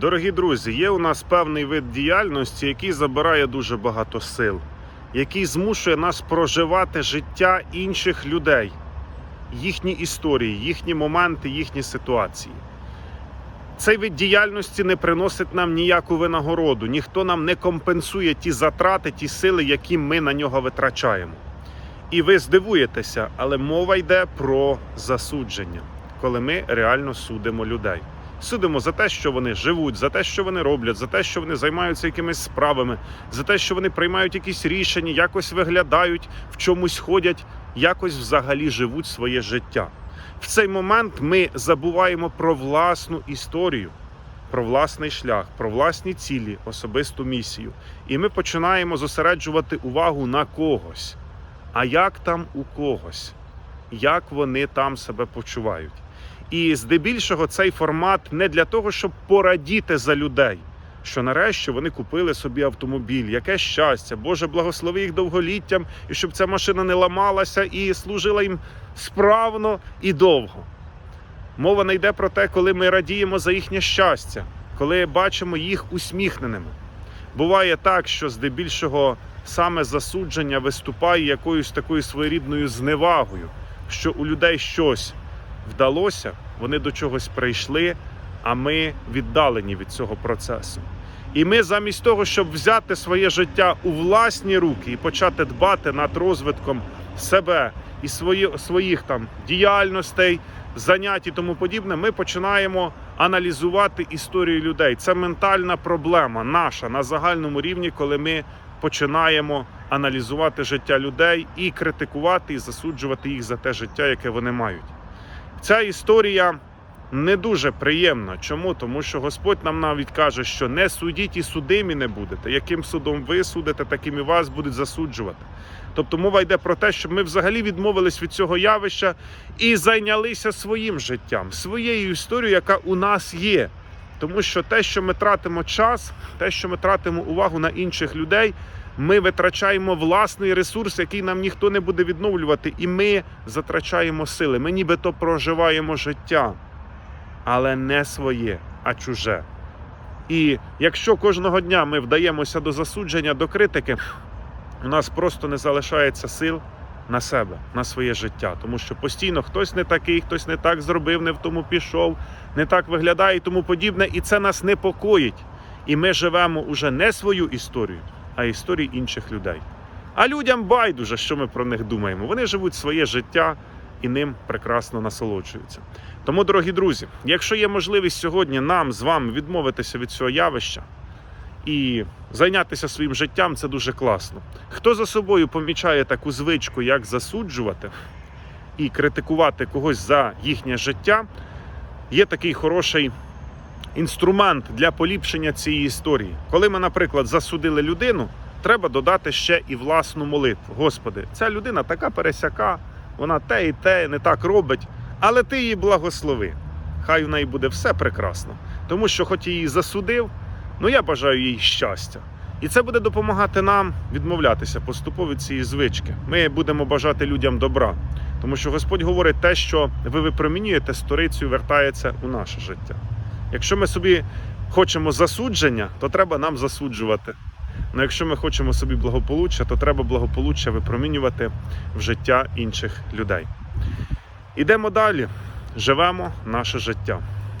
Дорогі друзі, є у нас певний вид діяльності, який забирає дуже багато сил, який змушує нас проживати життя інших людей, їхні історії, їхні моменти, їхні ситуації. Цей вид діяльності не приносить нам ніяку винагороду, ніхто нам не компенсує ті затрати, ті сили, які ми на нього витрачаємо. І ви здивуєтеся, але мова йде про засудження, коли ми реально судимо людей. Судимо за те, що вони живуть, за те, що вони роблять, за те, що вони займаються якимись справами, за те, що вони приймають якісь рішення, якось виглядають, в чомусь ходять, якось взагалі живуть своє життя. В цей момент ми забуваємо про власну історію, про власний шлях, про власні цілі, особисту місію. І ми починаємо зосереджувати увагу на когось. А як там у когось? Як вони там себе почувають? І здебільшого цей формат не для того, щоб порадіти за людей, що нарешті вони купили собі автомобіль, яке щастя, Боже, благослови їх довголіттям, і щоб ця машина не ламалася і служила їм справно і довго. Мова не йде про те, коли ми радіємо за їхнє щастя, коли бачимо їх усміхненими. Буває так, що здебільшого саме засудження виступає якоюсь такою своєрідною зневагою, що у людей щось вдалося, вони до чогось прийшли, а ми віддалені від цього процесу. І ми замість того, щоб взяти своє життя у власні руки і почати дбати над розвитком себе і свої, своїх там діяльностей, занять і тому подібне, ми починаємо аналізувати історію людей. Це ментальна проблема наша на загальному рівні, коли ми починаємо аналізувати життя людей і критикувати і засуджувати їх за те життя, яке вони мають. Ця історія не дуже приємна. Чому? Тому що Господь нам навіть каже, що не судіть і судимі не будете. Яким судом ви судите, таким і вас будуть засуджувати. Тобто мова йде про те, щоб ми взагалі відмовились від цього явища і зайнялися своїм життям, своєю історією, яка у нас є. Тому що те, що ми тратимо час, те, що ми тратимо увагу на інших людей, ми витрачаємо власний ресурс, який нам ніхто не буде відновлювати, і ми затрачаємо сили. Ми нібито проживаємо життя, але не своє, а чуже. І якщо кожного дня ми вдаємося до засудження, до критики, у нас просто не залишається сил на себе, на своє життя, тому що постійно хтось не такий, хтось не так зробив, не в тому пішов, не так виглядає і тому подібне, і це нас непокоїть. І ми живемо уже не свою історію, а історії інших людей. А людям байдуже, що ми про них думаємо. Вони живуть своє життя і ним прекрасно насолоджуються. Тому, дорогі друзі, якщо є можливість сьогодні нам з вами відмовитися від цього явища і зайнятися своїм життям, це дуже класно. Хто за собою помічає таку звичку, як засуджувати і критикувати когось за їхнє життя, є такий хороший інструмент для поліпшення цієї історії. Коли ми, наприклад, засудили людину, треба додати ще і власну молитву. Господи, ця людина така пересяка, вона те і те не так робить, але ти її благослови. Хай в неї буде все прекрасно. Тому що, хоч її засудив, ну я бажаю їй щастя. І це буде допомагати нам відмовлятися поступово від цієї звички. Ми будемо бажати людям добра, тому що Господь говорить те, що ви випромінюєте, сторицею вертається у наше життя. Якщо ми собі хочемо засудження, то треба нам засуджувати. Але якщо ми хочемо собі благополуччя, то треба благополуччя випромінювати в життя інших людей. Ідемо далі, живемо наше життя.